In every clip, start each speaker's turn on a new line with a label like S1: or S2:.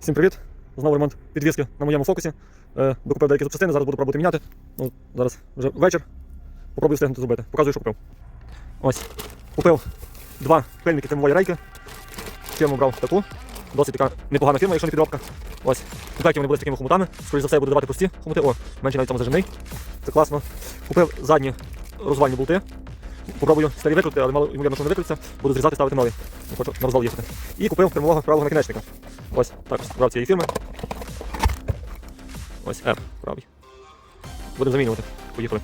S1: Всім привіт! Знову ремонт підвіски на моєму фокусі. Е, докупив деякі запчастини, зараз буду пробувати міняти. Ну, зараз вже вечір. Попробую встигнути зробити. Показую, що купив. Ось. Купив два пильники термової рейки. Фірму брав таку. Досить така непогана фірма, якщо не підробка. Ось. Комплекті вони були з такими хомутами. Скоріше за все, я буду давати прості хомути. О, менше навіть там зажимний. Це класно. Купив задні розвальні болти. Попробую старі викрути, але мало ймовірно, що не викрутиться. Буду зрізати, ставити нові. Не хочу на розвал їхати. І купив прямого правого накінечника. Ось також брав цієї фірми. Ось R правий. Будемо замінювати. Поїхали.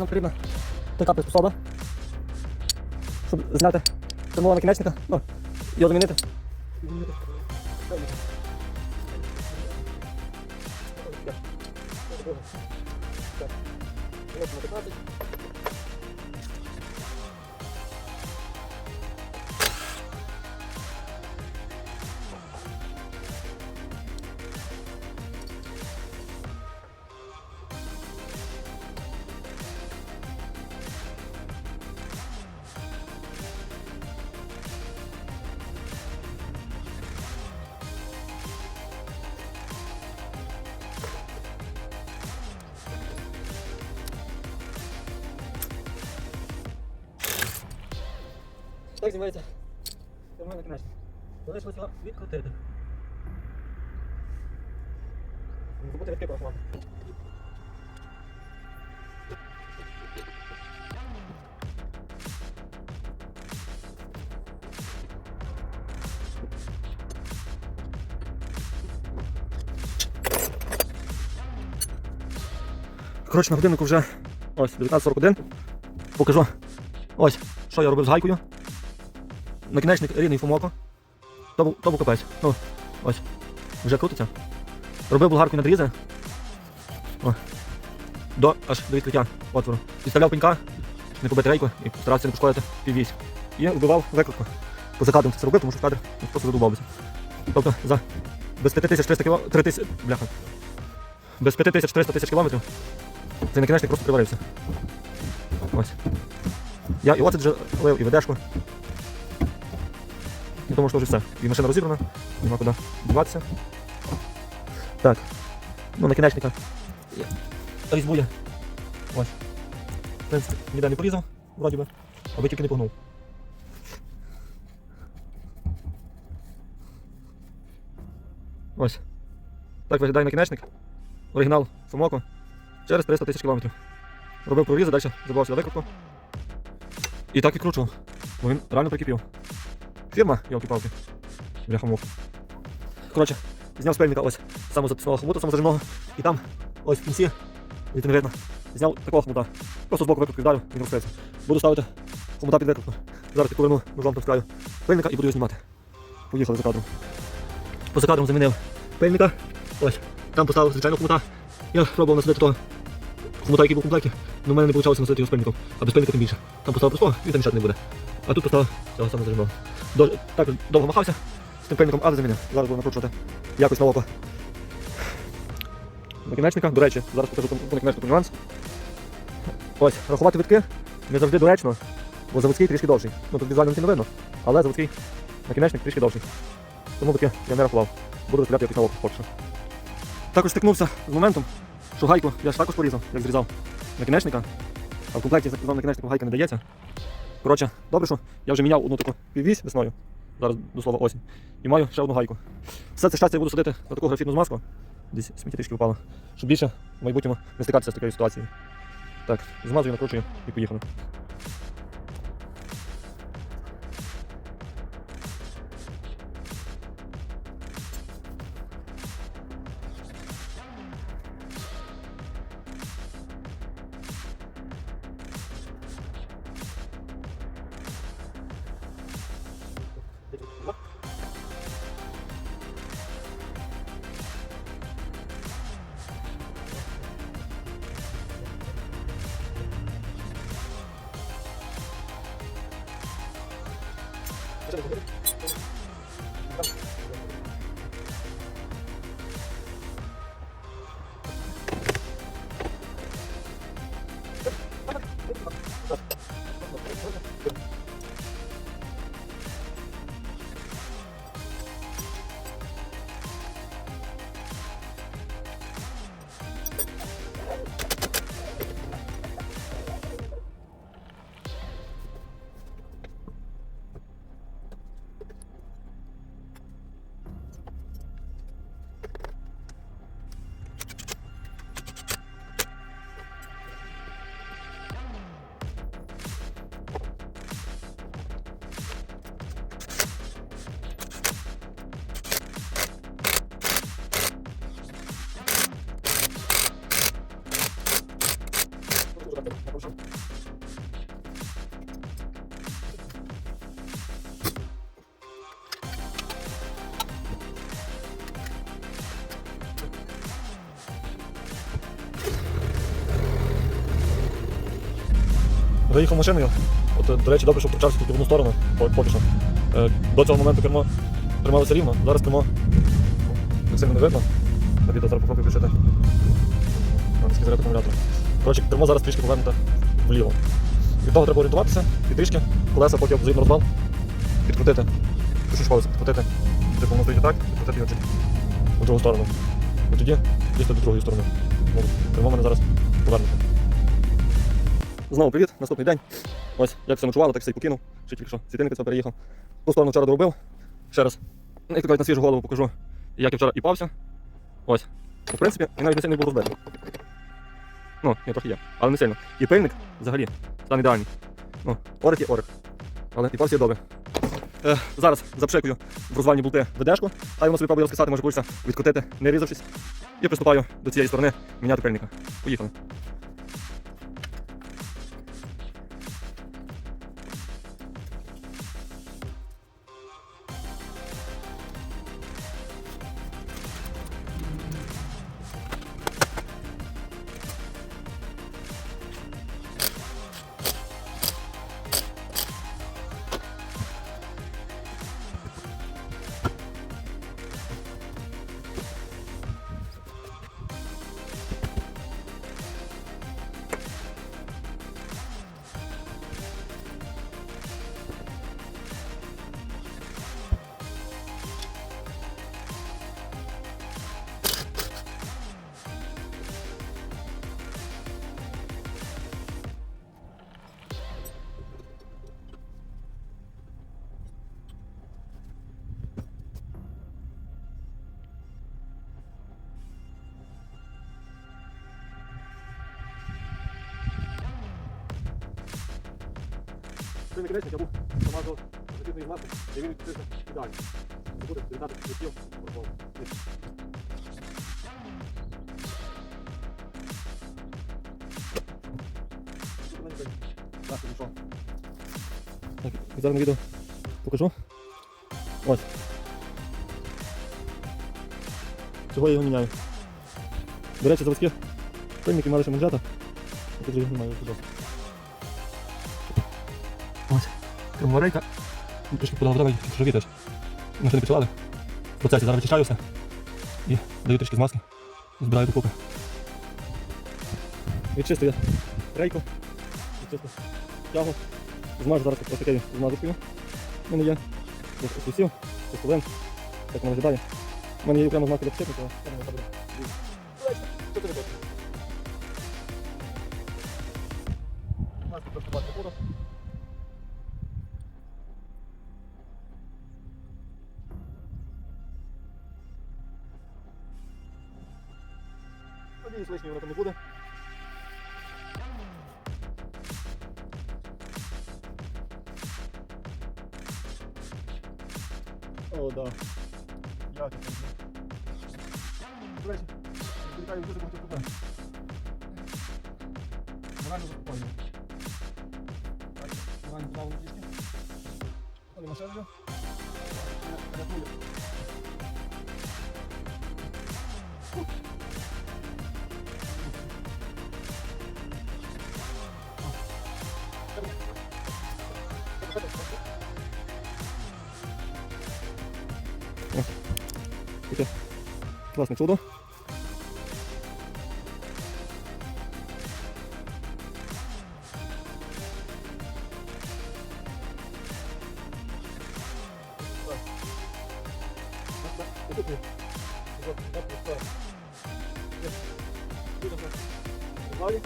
S1: Нам потрібна така приспособа, щоб зняти термового накінечника, ну, його замінити. Так знімається термовий накінечник. Залишилось його відкрутити. Забути відки порахувати. Коротше, на годиннику вже ось 19.41. Покажу. Ось, що я робив з гайкою. Накінечник рідний фумоко. То був, то був капець. Ну, ось. Вже крутиться. Робив болгаркою надрізи. О. До, аж до відкриття отвору. Підставляв пенька, не побити рейку і старався не пошкодити піввісь. І вбивав викрутку. Поза кадром це робив, тому що кадр ну, просто задубався. Тобто за без 5300 кіло... 3000... Бляха. Без 5300 тисяч кілометрів цей накінечник просто приварився. Ось. Я і оцет вже лив, і ведешку. Думаю, що вже все. І машина розібрана, нема куди діватися. Так. Ну, накінечника. Різьбу. Ось. В принципі, ніде не порізав, вроді би, аби тільки не погнув. Ось. Так виглядає накінечник. Оригінал Фомоко. Через 300 тисяч кілометрів. Робив прорізи, далі забивав сюди викрутку. І так і кручу. Бо він реально прикипів. Фірма, йолки-палки. Бляха мух. Коротше, зняв з пельника ось самозаписного хомута, самозажимного. І там, ось в кінці, звідти не видно. Зняв такого хомута. Просто з боку викрутки вдарив, він розкриється. Буду ставити хомута під викрутку. Зараз таку верну ножом там з краю пильника і буду його знімати. Поїхали за кадром. Поза кадром замінив пильника. Ось. Там поставив звичайного хомута. Я пробував насадити того хомута, який був в комплекті. але в мене не вийшло насадити його з пильником. А без пильника тим більше. Там поставив простого і там мішати не буде. А тут поставив цього саме зажимного. До, так довго махався з тим пильником, але замінив. Зараз буду накручувати якось на око. Накінечника, до речі, зараз покажу по накінечнику нюанс. Ось, рахувати витки не завжди доречно, бо заводський трішки довший. Ну тут візуально не видно, але заводський накінечник трішки довший. Тому таки я не рахував. Буду розпіляти якось на око що. Також стикнувся з моментом, що гайку я ж також порізав, як зрізав накінечника, а в комплекті за накінечником гайка не дається. Коротше, добре, що я вже міняв одну таку піввісь весною, зараз до слова осінь, і маю ще одну гайку. Все це щастя я буду садити на таку графітну змазку, десь сміття трішки впало, щоб більше в майбутньому не стикатися з такою ситуацією. Так, змазую, накручую і поїхали. 가자, 가자. Виїхав машиною. От, до речі, добре, що прочався тільки в одну сторону, по- поки що. Е, До цього моменту кермо трималося рівно, зараз кермо так сильно не видно. Відео зараз попробую включити. Заряд акумулятора. Коротше, кермо зараз трішки повернуте вліво. Від того треба орієнтуватися і трішки колеса, поки згідно розвал, підкрутити. Пишу колеса підкрутити. Типу воно стоїть так, підкрутити його чуть в другу сторону. І тоді дійсно до другої сторони. Кермо мене зараз повернуте. Знову привіт, наступний день. Ось, як все ночувало, так все й покинув. Ще тільки що світильник це переїхав. Ту сторону вчора доробив. Ще раз. Як то кажуть, на свіжу голову покажу, як я вчора і пався. Ось. В принципі, і навіть не сильно був розбитий. Ну, ні, трохи є, але не сильно. І пильник взагалі стан ідеальний. Ну, орик є орик. Але і пався добре. Е, зараз запшикую в розвальні болти ведешку, хай воно собі пробує розкисати, може вийшло відкрутити, не різавшись. І приступаю до цієї сторони міняти пильника. Поїхали. Цей наконечник я був намазав закидної маси, і він відкрився ідеально. Не буде віддати летів, порвав. Так. І зараз відео покажу. Ось. Чого я його міняю? До речі, заводські пильники мали ще манжета. Я тут немає туди. Ось. Кермоварейка. Трішки подала треба шові теж. Ми ще не почали. В процесі зараз вичищаю все. І даю трішки змазки. Збираю докупи. Відчистую я рейку. Відчистую тягу. Змажу зараз ось такою змазочкою. У мене є ось усів, полин. Так воно виглядає. У мене є окрема змазка для підшипника, але там не забуду. Надіюсь, лишнього воно там не буде. О, да. Я це До речі, вітаю дуже багато туди. Морально закупаю. Так, морально плавно трішки. Але машиною. Рятую. Таке класне чудо. Далі.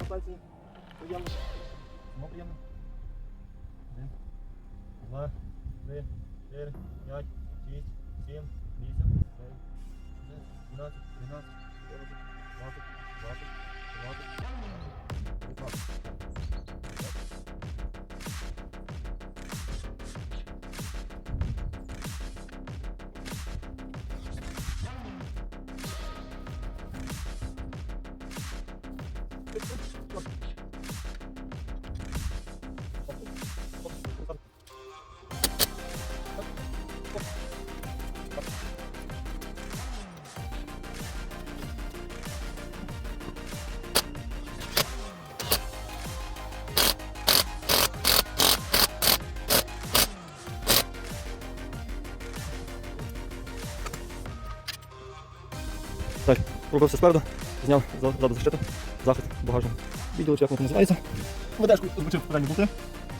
S1: Ротація. Приємно. Norfolk, Norfolk, Norfolk. Пробився спереду, зняв за- ззаду защиту, захист багажного відділу, чи як воно там називається. Ведешку збочив передні болти,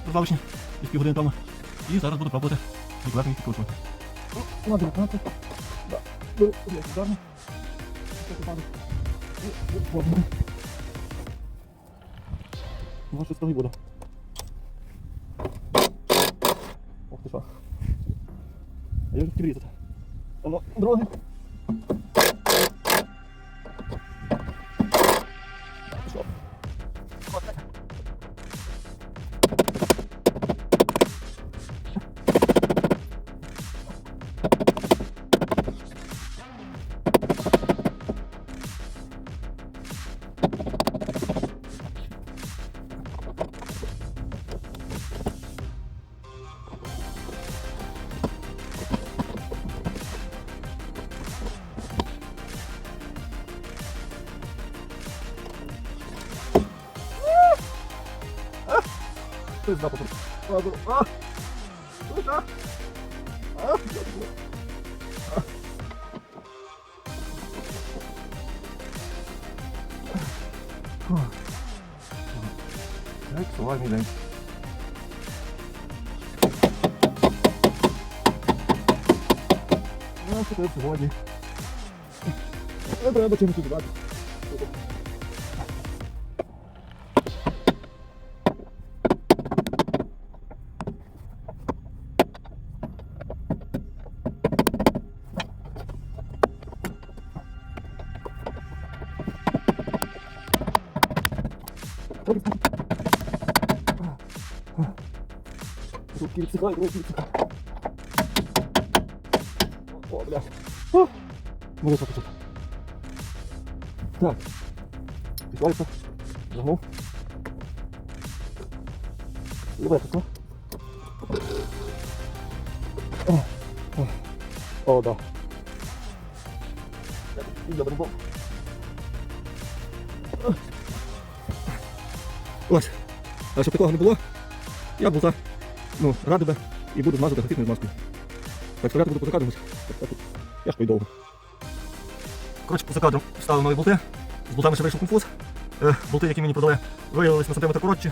S1: розвалочні, і півгодини тому. І зараз буду пробувати регулярно їх підкручувати. На 19. Да. Был ударно. Може, сторони буду. Ох ти що. А я вже хотів різати. Воно, дороги. Ти знав потім. Ладно. А! Сука! А! А! Фух. Так, сувальний день. Ну, що ти сьогодні? Не треба удавати. Руки відсихають. О, бля. Так почати. Так. Підвалиться. Загнув. Давай тако. О, о, о, да. Добре бок. Ось. А щоб такого не було, я був ну, би і буду змазати графітною змазкою. Так, спочатку буду поза. Так, так, Я ж довго. Коротше, поза кадром вставив нові болти. З болтами ще вийшов конфуз. Е, болти, які мені продали, виявилися на сантиметр коротші.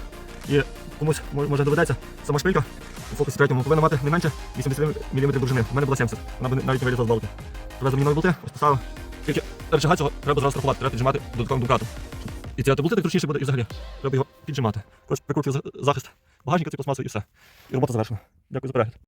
S1: І комусь може доведеться сама шпилька у фокусі третьому повинна мати не менше 80 мм довжини. У мене була 70. Вона б навіть не вилізла з болти. Привезли мені нові болти, ось поставив. Тільки речага цього треба зразу страхувати, треба піджимати додатковим думкатом. І ці болти так зручніше буде і взагалі. Треба його піджимати. Коротше, прикручую захист багажника, цей пластмасу і все. І робота завершена. Дякую за перегляд.